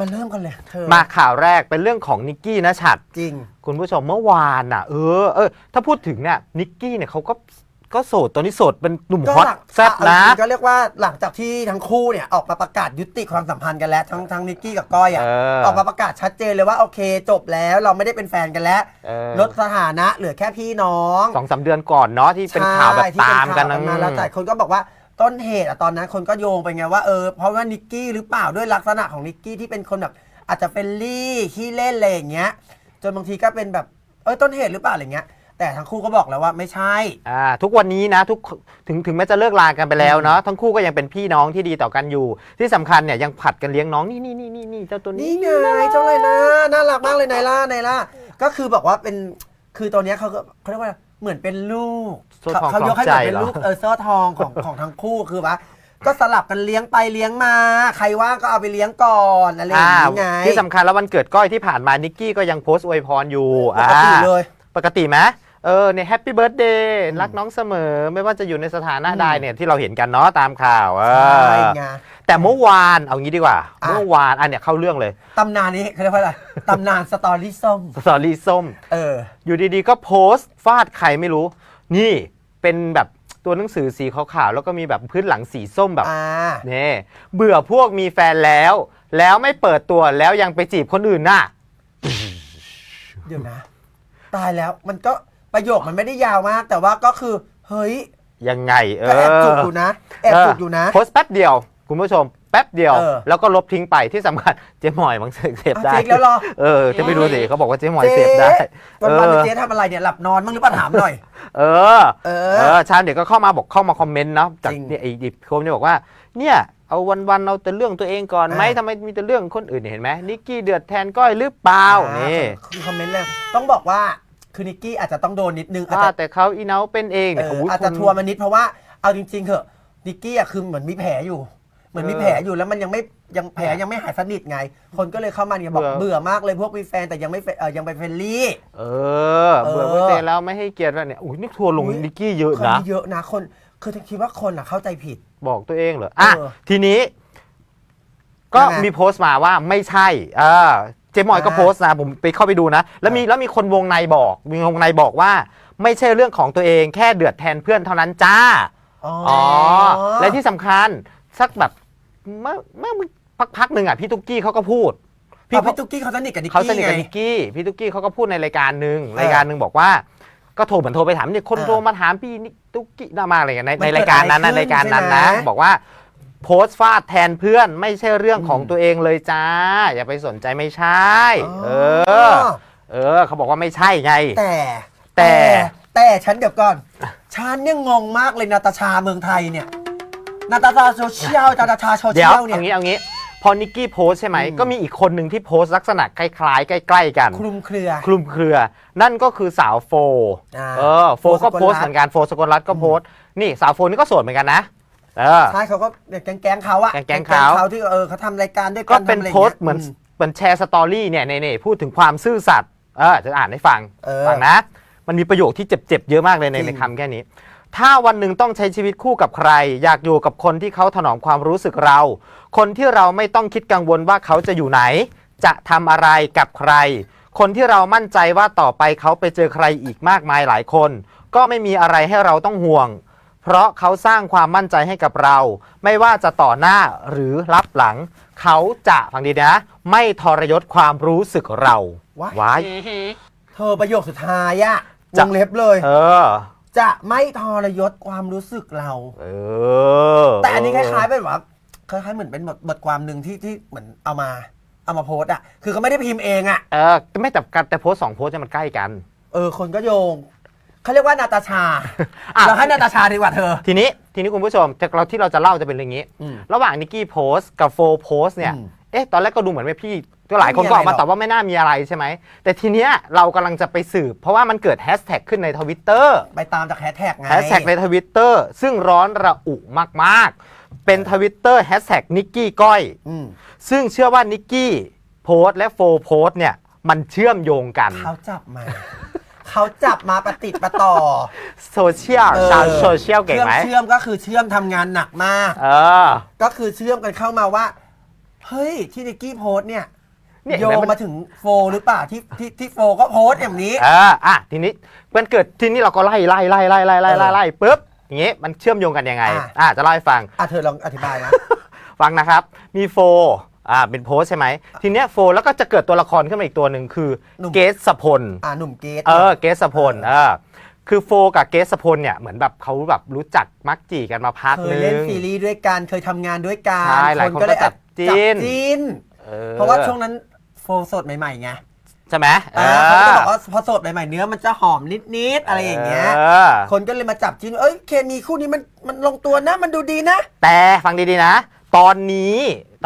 มันเริ่มกันเลยเธอมาข่าวแรกเป็นเรื่องของนิกกี้นะฉัดจริง คุณผู้ชมเมื่อวานอะเออเออถ้าพูดถึงเนี่ยนิกกี้เนี่ยเขาก็ก็โสดตอนนี้โสดเป็นหนุ่มก็ฮอตหลังแซ่บนะเอาจริงๆก็เรียกว่าหลังจากที่ทั้งคู่เนี่ยออกมาประกาศยุติความสัมพันธ์กันแล้วทั้งทั้งนิกกี้กับก้อยอะเออออกมาประกาศชัดเจนเลยว่าโอเค จบแล้วเราไม่ได้เป็นแฟนกันแล้วเออลดสถานะเหลือแค่พี่น้องสองสามเดือนก่อนเนาะที่เป็นข่าวแบบใช่ที่ตามกันเป็นะข่วแล้วแต่คนก็บอกว่า ต้นเหตุอะตอนนั้นคนก็โยงไปไงว่าเออเพราะว่านิกกี้หรือเปล่าด้วยลักษณะของนิกกี้ที่เป็นคนแบบอาจจะเป็นลี่ขี้เล่นอะไรอย่างเงี้ยจนบางทีก็เป็นแบบเออต้นเหตุหรือเปล่าอะไรเงี้ย แต่ทั้งคู่ก็บอกแล้วว่าไม่ใช่ อ่าทุกวันนี้นะทุกถึงถึงแม้จะเลิกลากันไปแล้วเนาะทั้งคู่ก็ยังเป็นพี่น้องที่ดีต่อกันอยู่ ที่สำคัญเนี่ยยังผัดกันเลี้ยงน้องนี่นี่นี่นี่นี่เจ้าตัวนี้ นี่ไงเจ้าเลยนะน่ารักมากเลยนายล่านายล่าก็คือบอกว่าเป็นคือตัวเนี้ยเขาก็เขาเรียกว่า เหมือนเป็นลูกโซ่ทองเขายกให้คล้องใจเหมือนเป็นเหรอลูกเออโซ่ทองของของทั้งคู่คือว่าก็สลับกันเลี้ยงไปเลี้ยงมา ใครว่างก็เอาไปเลี้ยงก่อนอะไรอย่างอ่านี้ไงที่สำคัญแล้ววันเกิดก้อยที่ผ่านมานิกกี้ก็ยังโพสต์อวยพรอยู่ปกติเลย ปกติไหม เออในแฮปปี้เบิร์ดเดย์รักน้องเสมอ ไม่ว่าจะอยู่ในสถานะอืมใดเนี่ยที่เราเห็นกันเนาะตามข่าวเอใช่อไง แต่เมื่อวานเอางี้ดีกว่า อะ เมื่อวานอันเนี้ยเข้าเรื่องเลยตำนานนี้เขาเรียกว่าอะไรตำนานสตอรี่ส้ม สตอรี่ส้ม เออ อยู่ดีๆ ก็โพสต์ฟาดใครไม่รู้ นี่เป็นแบบตัวหนังสือสีขาวๆแล้วก็มีแบบพื้นหลังสีส้มแบบอ่านี่เบื่อพวกมีแฟนแล้ว แล้วไม่เปิดตัวแล้วยังไปจีบคนอื่นน่ะ เดี๋ยวนะ ตายแล้วมันก็ ประโยคมันไม่ได้ยาวมาก แต่ว่าก็คือเฮ้ยยังไง เอก็แอบจุกออยู่นะแอบจุกอยู่นะ โพสต์แป๊บเดียว คุณผู้ชม แป๊บเดียว เออ แล้วก็ลบทิ้งไปที่สำคัญเจ๊หมอยมังเสพได้อ้าวเจ๊แล้วเหรอ เออจะไปดูสิเขาบอกว่าเจ๊หมอยเสพได้ วันเอวันอๆเจ๊ทำอะไรเนี่ยหลับนอนบ้างหรือเปล่าถามหน่อย เออ เอเอออชาวเด็กก็เข้ามาบอกเข้ามาคอมเมนต์เนาะจากจริงเนี่ยไอ้ดิบโคมเนี่ยบอกว่าเนี่ยเอาวันๆเอาแต่เรื่องตัวเองก่อนไหมเออ ทำไมมีแต่เรื่องคนอื่นเนี่ยเห็นไหมนิกกี้เดือดแทนก้อยหรือเปล่านี่ คือคอมเมนต์เลยต้องบอกว่า คือนิกกี้อาจจะต้องโดนนิดนึงอาจว่าจะแต่เขาอีเนาเป็นเองเอเนี่ยอโอ้โหอาจจะคุณทัวร์มานิดเพราะว่าเอาจริงๆเถอะนิกกี้อะคือเหมือนมีแผลอยู่ เหมือนมีเออแผลอยู่แล้วมันยังไม่ยังแผลยังไม่หายสนิทไง คนก็เลยเข้ามาเนี่ยบอกเบื่อเบื่อมากเลยพวกมีแฟนแต่ยังไม่เฟเออยังไปเฟรนลี่ เออ เบื่อเออเมื่อเตแล้วไม่ให้เกียรติแล้วเนี่ยอุ้ยนี่ทัวร์ลงอุ๊ยนิกกี้เยอะคนนะนี้เยอะนะคนคือคิดว่าคนอะเข้าใจผิด บอกตัวเองเหรออะเออทีนี้ ก็ยังไงมีโพสต์มาว่าไม่ใช่ เออ เจมอยก็อ่าโพสต์นะผมไปเข้าไปดูนะ แล้วมีแล้วมีคนวงในบอกมีวงในบอกว่า ไม่ใช่เรื่องของตัวเองแค่เดือดแทนเพื่อนเท่านั้นจ้าอ๋ออ๋ออและที่สำคัญสักแบบเมื่อเมื่อพักๆหนึ่งอะพี่ตุ๊กกี้เขาก็พูดพี่พี่ตุ๊กกี้เขาสนิทกับนิกเขากี้สนิทกับไงนิกกี้พี่ตุ๊กกี้เขาก็พูดในรายการหนึ่งเออรายการหนึ่งบอกว่าก็โทรเหมือนโทรไปถามเนี่ยคนเออโทรมาถามพี่นิกตุ๊กกี้น่ามากเลยในมันในเกิดรายการนั้นนะอะไรขึ้นรายการนั้นนะใช่ไหมบอกว่า โพสต์ฟาดแทนเพื่อนไม่ใช่เรื่องของอืมตัวเองเลยจ้า อย่าไปสนใจไม่ใช่ เออ เออ เขาบอกว่าไม่ใช่ไง แต่แต่แต่ฉันเดี๋ยวก่อน ฉันเนี่ยงงมากเลยนาตาชาเมืองไทยเนี่ยนาตาชาโซเชียลนาตาชาโซเดี๋เชียวยลเนี่เอางี้ยเอางี้พอนิกกี้โพสต์ใช่ไหมอืมก็มีอีกคนหนึ่งที่โพสต์ลักษณะคล้ายๆ ใกล้ ๆ กัน คลุมเครือ คลุมเครือ นั่นก็คือสาวโฟอ่าเออ โฟก็โฟสกลรัตน์โพสต์เหมือนกันโฟสกลรัตน์ก็โพสต์นี่สาวโฟนี่ก็โสดเหมือนกันนะ เออ ใช่เขาก็เนี่ยแก๊งๆเขาอะแก๊งๆเขาเขา ที่เออเขาทำรายการด้วยก็กันเป็นทำะไรโพสต์เหมือนมเหมือนแชร์สตอรี่เนี่ยเนี่ยพูดถึงความซื่อสัตย์เออจะอ่านให้ฟังเออ ฟังนะ มันมีประโยคที่เจ็บๆเยอะมากเลยในจริง ในคำแค่นี้ ถ้าวันหนึ่งต้องใช้ชีวิตคู่กับใคร อยากอยู่กับคนที่เขาถนอมความรู้สึกเรา คนที่เราไม่ต้องคิดกังวลว่าเขาจะอยู่ไหน จะทำอะไรกับใคร คนที่เรามั่นใจว่าต่อไปเขาไปเจอใครอีกมากมายหลายคน ก็ไม่มีอะไรให้เราต้องห่วง เพราะเขาสร้างความมั่นใจให้กับเรา ไม่ว่าจะต่อหน้าหรือรับหลัง เขาจะฟังดีนะ ไม่ทรยศความรู้สึกเราว้ายว้ายเธอประโยคสุดท้ายอะวจะ งเล็บเลย เออ จะไม่ทรยศความรู้สึกเรา เออแต่อันนี้คล้ายๆเป็นแบบคล้ายๆเหมือนเป็นบทบทความหนึ่งที่ที่เหมือนเอามา เอามาโพสต์อะคือเขาไม่ได้พิมพ์เองอะเออไม่แต่การแต่โพสต์สองโพสต์เนี่ยมันใกล้กัน เออคนก็โยง เขาเรียกว่านาตาชา อะ เราให้นาตาชาดีกว่าเธอ ทีนี้ทีนี้คุณผู้ชมจะเราที่เราจะเล่าจะเป็นเรื่องนี้ อืมระหว่างนิกกี้โพสต์กับโฟโพสต์เนี่ยอืมเอ๊ะตอนแรกก็ดูเหมือนไม่พี่ก็หลายคนก็ออกไม่มีอะไรหรอกมาตอบว่าไม่น่ามีอะไรใช่ไหมแต่ทีเนี้ยเรากำลังจะไปสืบ เพราะว่ามันเกิดแฮชแท็กขึ้นในทวิตเตอร์ ไปตามจากแฮชแท็กไง แฮชแท็กในทวิตเตอร์ซึ่งร้อนระอุมาก ๆ เป็นทวิตเตอร์แฮชแท็กนิกกี้ก้อย อืมซึ่งเชื่อว่านิกกี้โพสต์และโฟโพสต์เนี่ย มันเชื่อมโยงกัน เขาจับมา เขาจับมาประติดประต่อโซเชียลชาวโซเชียลเก่งไหมเชื่อมเชื่อมก็คือเชื่อมทำงานหนักมาก เออ ก็คือเชื่อมกันเข้ามาว่า เฮ้ย ที่นิกกี้โพสต์เนี่ยเนี่ยโยเห็นไหมงมัน มาถึงโฟหรือเปล่าที่ที่ที่โฟก็โพสต์อย่างนี้ เอออะทีนี้มันเกิดทีนี้เราก็ไล่ไล่ไล่ไล่ไล่ไล่ไล่ไล่ปุ๊บอย่างงี้มันเชื่อมโยงกันยังไงอะ อะจะเล่าให้ฟัง อะเธอลองอธิบายนะ ฟังนะครับ มีโฟ อ่าเป็นโพสต์ใช่ไหมทีเนี้ยโฟแล้วก็จะเกิดตัวละครขึ้นมาอีกตัวหนึ่งคือหนุ่ม เกสสพล อ่าหนุ่มเกต เออเกสสพลเออคือโฟกับเกสสพลเนี่ยเหมือนแบบเขาแบบรู้จักมักจีกันมาพักเคนึยเล่นง ซีรีส์ด้วยกันเคยทำงานด้วยกันใช่หลายคนก็เลยแอบจับจิ้นจิ้นออเพราะว่าช่วงนั้นโฟสดใหม่ๆไงใช่ไหมอ่าเขาก็จะบอกว่าพอสดใหม่ๆเนื้อมันจะหอมนิดๆอะไรอย่างเงี้ย ออคนก็เลยมาจับจิ้นเอ้ยเคมีคู่นี้มันมันลงตัวนะมันดูดีนะ แต่ฟังดีๆนะ ตอนนี้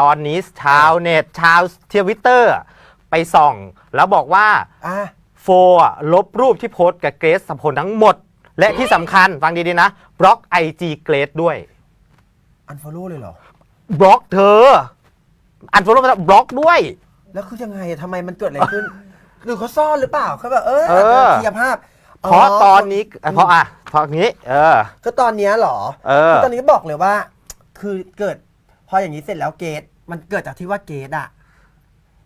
ตอนนี้ชาวเน็ตชาวเทวิตเตอร์ไปส่อง แล้วบอกว่าอะ โฟอะลบรูปที่โพสต์กับเกรซสัมพลทั้งหมด และที่สำคัญฟังดีๆนะ บล็อก IG เกรซด้วย อันฟอลโล่เลยเหรอ บล็อกเธอ อันฟอลโล่มาบล็อกด้วย แล้วคือยังไงอะทำไมมันเกิดอะไรขึ้น หรือเขาซ่อนหรือเปล่าเขาแบบเออเออ เคลียร์ภาพเพราะตอนนี้เอ่อเพราะอะเพราะงี้ เออ ก็ตอนเนี้ยเหรอเออ คือตอนนี้บอกเลยว่า คือเกิด พออย่างนี้เสร็จแล้วเกตมันเกิดจากที่ว่าเกตอะ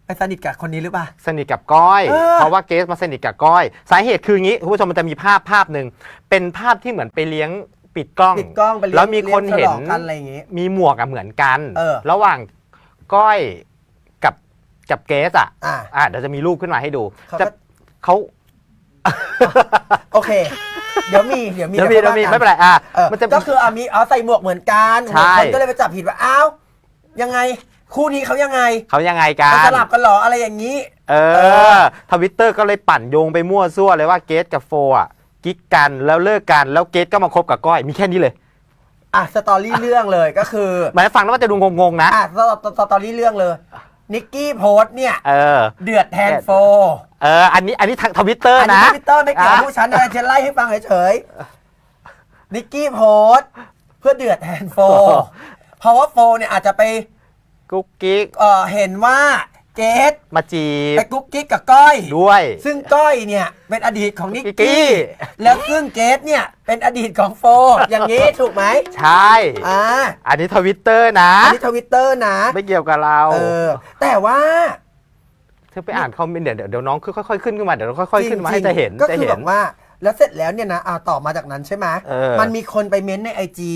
ไปสนิทกับคนนี้หรือเปล่า สนิทกับก้อย เออ เพราะว่าเกสมาสนิทกับก้อย สาเหตุคืองี้คุณผู้ชมมันจะมีภาพภาพหนึ่งเป็นภาพที่เหมือนไปเลี้ยงปิดกล้องปิดกล้องไปเลี้ยงแล้วมีคนเห็นลี้ยงฉลองกันอะไรอย่างงี้ มีหมวกอะเหมือนกัน เออ ระหว่างก้อยกับกับเกสอะอะอะเดี๋ยวจะมีรูปขึ้นมาให้ดูเขาจะก็เขา โอเค เดี๋ยวมีเดี๋ยวมีเดี๋ยวมีเดี๋ยวมีค่อไม่เป็นไรอะเออมันจะก็คืออามีเอาใส่หมวกเหมือนกันใช่ คนก็เลยไปจับผิดว่าอ้าวยังไงคู่นี้เขายังไงเขายังไงกัเขานสลับกันเหรออะไรอย่างนี้ เอเอออ ทวิตเตอร์ก็เลยปั่นโยงไปมั่วซั่วเลยว่าเกสกับโฟอะกิ๊กกันแล้วเลิกกันแล้วเกสก็มาคบกับก้อยมีแค่นี้เลยอะสตอรี่เรื่องเลยก็คือหมายฟังแล้วมันจะดูงงๆนะ อะสตสตอรี่เรื่องเลยนิกกี้โพสต์เนี่ย เออ เดือดแทนโฟ เอออันนี้อันนี้ทางทวิตเตอร์อันนี้นะ ทวิตเตอร์ไม่เกี่ยวกับอะผู้ฉันนะฉันไล่ให้ฟังเฉยๆนิกกี้โพสต์เพื่อเดือดแทนโฟ เพราะว่าโฟเนี่ยอาจจะไปกุ๊กกิ๊กเอ่อเห็นว่าเกตมาจีบไปกุ๊กกิ๊กกับก้อย ด้วย ซึ่งก้อยเนี่ยเป็นอดีตของนิกนิกกี้ กี้ แล้วซึ่งเกตเนี่ยเป็นอดีตของโฟ อย่างนี้ถูกไหมใช่ อ่าอันนี้ทวิตเตอร์นะ อันนี้ทวิตเตอร์นะ ไม่เกี่ยวกับเรา เออ แต่ว่า เธอไปอ่านคอมเมนต์เดี๋ยวเดี๋ยวเดี๋ยวน้องค่อยๆขึ้นขึ้นมาเดี๋ยวเราค่อยๆขึ้นมาให้จริจะงๆเห็นก็จะคือเห็แบน บว่าแล้วเสร็จแล้วเนี่ยนะอ่าต่อมาจากนั้นใช่ไหมเออ มันมีคนไปเม้นต์ในไอจี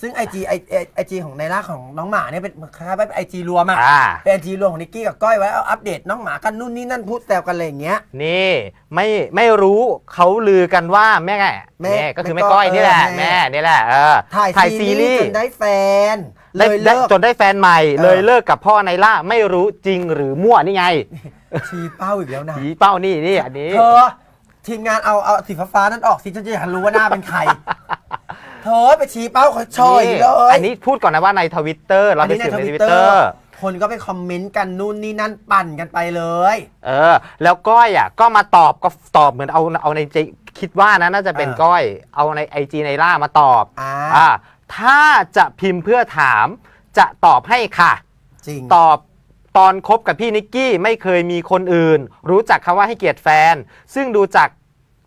ซึ่งไอจีไอไอจีของในล่าของน้องหมาเนี่ยเป็นคล้ายๆเป็นไอจีรวมอะอ่า เป็นไอจีรวมของนิกกี้กับก้อยไว้เอาอัปเดตน้องหมากันนู่นนี่นั่นพูดแซวกันอะไรอย่างเงี้ย นี่ไม่ไม่รู้เขาลือกันว่าแม่ไงแม่แม่ก็คือแม่แม่ก้ก้ออยยนี่แหละ เออแม่ แม่นี่แหละเออถ่ายซีรีส์จนได้แฟน ได้เลยได้เลิกจนได้แฟนใหม่เออเลยเลิกกับพ่อในล่าไม่รู้จริงหรือมั่วนี่ไงชี้เป้าอีกแล้วนะ ผีเป้านี่นี่อันนี้ เธอ ทีมงานเอาเอาสีฟ้าๆนั่นออกสิฉันจะอยากรู้ว่าหน้าเป็นใคร เธอไปชี้เป้าเขาชอยนี่เลยอันนี้พูดก่อนนะว่าในทวิตเตอร์เราอันไปนี้ในสืบทในวิทตวิตเตเตออร์ร์ คนก็ไปคอมเมนต์กันนู่นนี่นั่นปั่นกันไปเลย เออ แล้วก้อยอะก็มาตอบก็ตอบเหมือนเอาเอาในใจคิดว่านะน่าจะเป็นเออก้อย เอาในไอจีในล่ามาตอบอ่าอ่า ถ้าจะพิมพ์เพื่อถาม จะตอบให้ค่ะ จริง ตอบตอนคบกับพี่นิกกี้ไม่เคยมีคนอื่น รู้จักคำว่าให้เกียรติแฟน ซึ่งดูจาก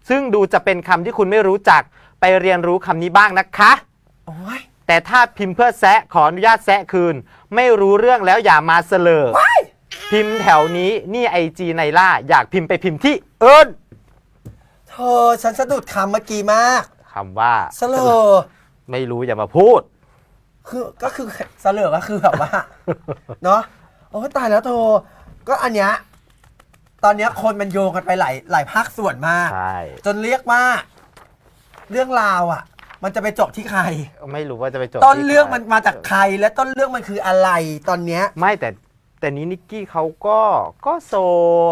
ซึ่งดูจะเป็นคำที่คุณไม่รู้จักไปเรียนรู้คำนี้บ้างนะคะ โอ้ย แต่ถ้าพิมพ์เพื่อแซะขออนุญาตแซะคืน ไม่รู้เรื่องแล้วอย่ามาเสลอ พิมพ์แถวนี้นี่ไอจีในล่า อยากพิมพ์ไปพิมพ์ที่เอิญเธอฉันสะดุดคำเมื่อกี้มากคำว่าเสลอ ไม่รู้อย่ามาพูด คือก็คือเสลอก็คือแบบว่า เนาะโอ้ยตายแล้วเธอก็อันเนี้ยตอนเนี้ยคนมันโยงกันไปหลายหลายภาคส่วนมาก ใช่ จนเรียกว่า เรื่องราวอะ มันจะไปจบที่ใคร ไม่รู้ว่าจะไปจบต้นที่เรื่องใคมันมาจากใครและต้นเรื่องมันคืออะไรตอนเนี้ย ไม่แต่แต่นี้นิกกี้เขาก็ก็โส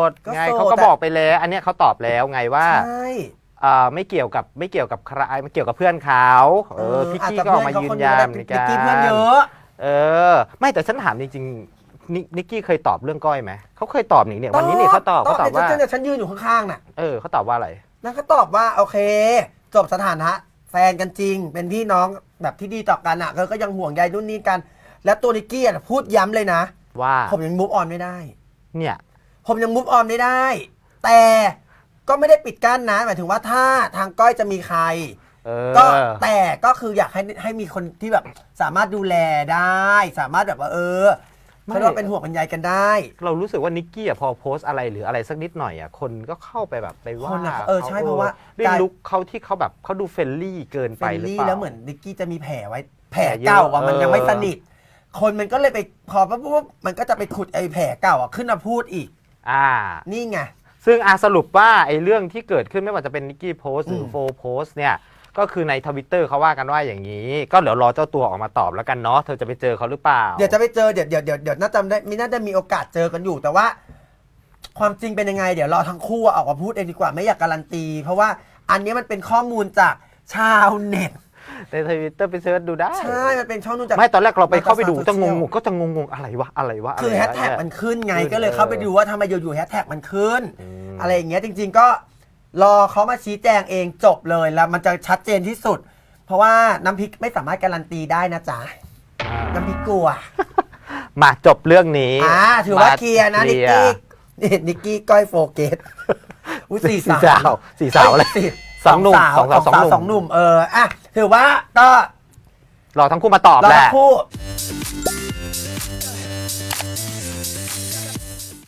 ดก็ไงโสดเขาก็แต่ บอกไปแล้ว อันเนี้ยเขาตอบแล้วไงว่า ใช่ อ่าไม่เกี่ยวกับไม่เกี่ยวกับใครไม่เกี่ยวกับเพื่อนเขาเออพี่กี้ก็ออกมายืนยันเหมือนกันิกกี้เพื่อนนเยอะเออ ไม่แต่ฉันถามจริงๆนินิกกี้เคยตอบเรื่องก้อยไหมเขาเคยตอบนี่เนี่ยวันนี้เนี่ยเขาตอบเขาตอบว่าเนี่ยฉันยืนอยู่ข้างๆน่ะเออเขาตอบว่าอะไรนั่นก็ตอบว่าโอเค จบสถานะแฟนกันจริง เป็นพี่น้องแบบที่ดีต่อกันอะเธอก็ยังห่วงใยรุ่นนี้กัน แล้วตัวนิกกี้อะพูดย้ำเลยนะ ว่าผมยังมูฟออนไม่ได้ เนี่ย ผมยังมูฟออนไม่ได้ แต่ ก็ไม่ได้ปิดกั้นนะ หมายถึงว่าถ้าทางก้อยจะมีใคร เออ ก็แต่ก็คืออยากให้ให้มีคนที่แบบสามารถดูแลได้ สามารถแบบว่าเออเขาเรียกว่าเป็นห่วงเป็นใยกันได้เรารู้สึกว่านิกกี้อะพอโพสต์อะไรหรืออะไรสักนิดหน่อยอะคนก็เข้าไปแบบไปว่าคนอะเออใช่เพราะว่าด้วยการ ลุคเขาที่เขาแบบเขาดูเฟรนลี่เกินเฟไปรนหรือลี่เปล่า แล้วเหมือนนิกกี้จะมีแผลไว้ แผลแผลเยอะเก่าอะมันเออยังไม่สนิท คนมันก็เลยไปพอปุ๊บปุ๊บมันก็จะไปขุดไอ้แผลเก่าอะขึ้นมาพูดอีก อ่า นี่ไง ซึ่งอาสรุปว่าไอ้เรื่องที่เกิดขึ้นไม่ว่าจะเป็นนิกกี้โพสหรือมโฟโพสเนี่ยก็คือในทวิตเตอร์เขาว่ากันว่าอย่างนี้ ก็เดี๋ยวรอเจ้าตัวออกมาตอบแล้วกันเนาะเธอจะไปเจอเขาหรือเปล่า เดี๋ยวจะไปเจอเดี๋ยวเดี๋ยวเดี๋ยวเดี๋ยวน่าจะได้มีน่าจะมีโอกาสเจอกันอยู่ แต่ว่า ความจริงเป็นยังไง เดี๋ยวรอทั้งคู่ออกมาพูดเองดีกว่าไม่อยากการันตี เพราะว่าอันนี้มันเป็นข้อมูลจากชาวเน็ต ในทวิตเตอร์ไปเซิร์ชดูได้ ใช่ มันเป็นช่องนู่นจาก ไม่ตอนแรกเราไปเข้าไปดู Microsoft จะง Social งๆก็จะงงๆอะไรวะอะไรวะะไรคือวะแฮชแท็กเนี่ยมันขึ้นไงขึ้นก็เลยเข้าไปดูว่าทำไมอยู่ๆแฮชแท็กมันขึ้นอืมอะไรอย่างเงี้ยจริง ๆ ก็รอเขามาชี้แจงเองจบเลยแล้วมันจะชัดเจนที่สุด เพราะว่าน้ำพริกไม่สามารถการันตีได้นะจ๊ะอ่าน้ำพริกกลัว มาจบเรื่องนี้อ่าถือว่าเคลียร์นะมานิกเคลีกี้ยร์นี่นิกกี้ก้อยโฟเกตอุ้ยสี่สี่สาวสาวสี่สาวอะไรเยส องหนุ่มสองสาวสองสาวสสอองงหหนุ่นุ่มมเอออะถือว่าก็รอทั้งคู่มาตอบเราแหละคู่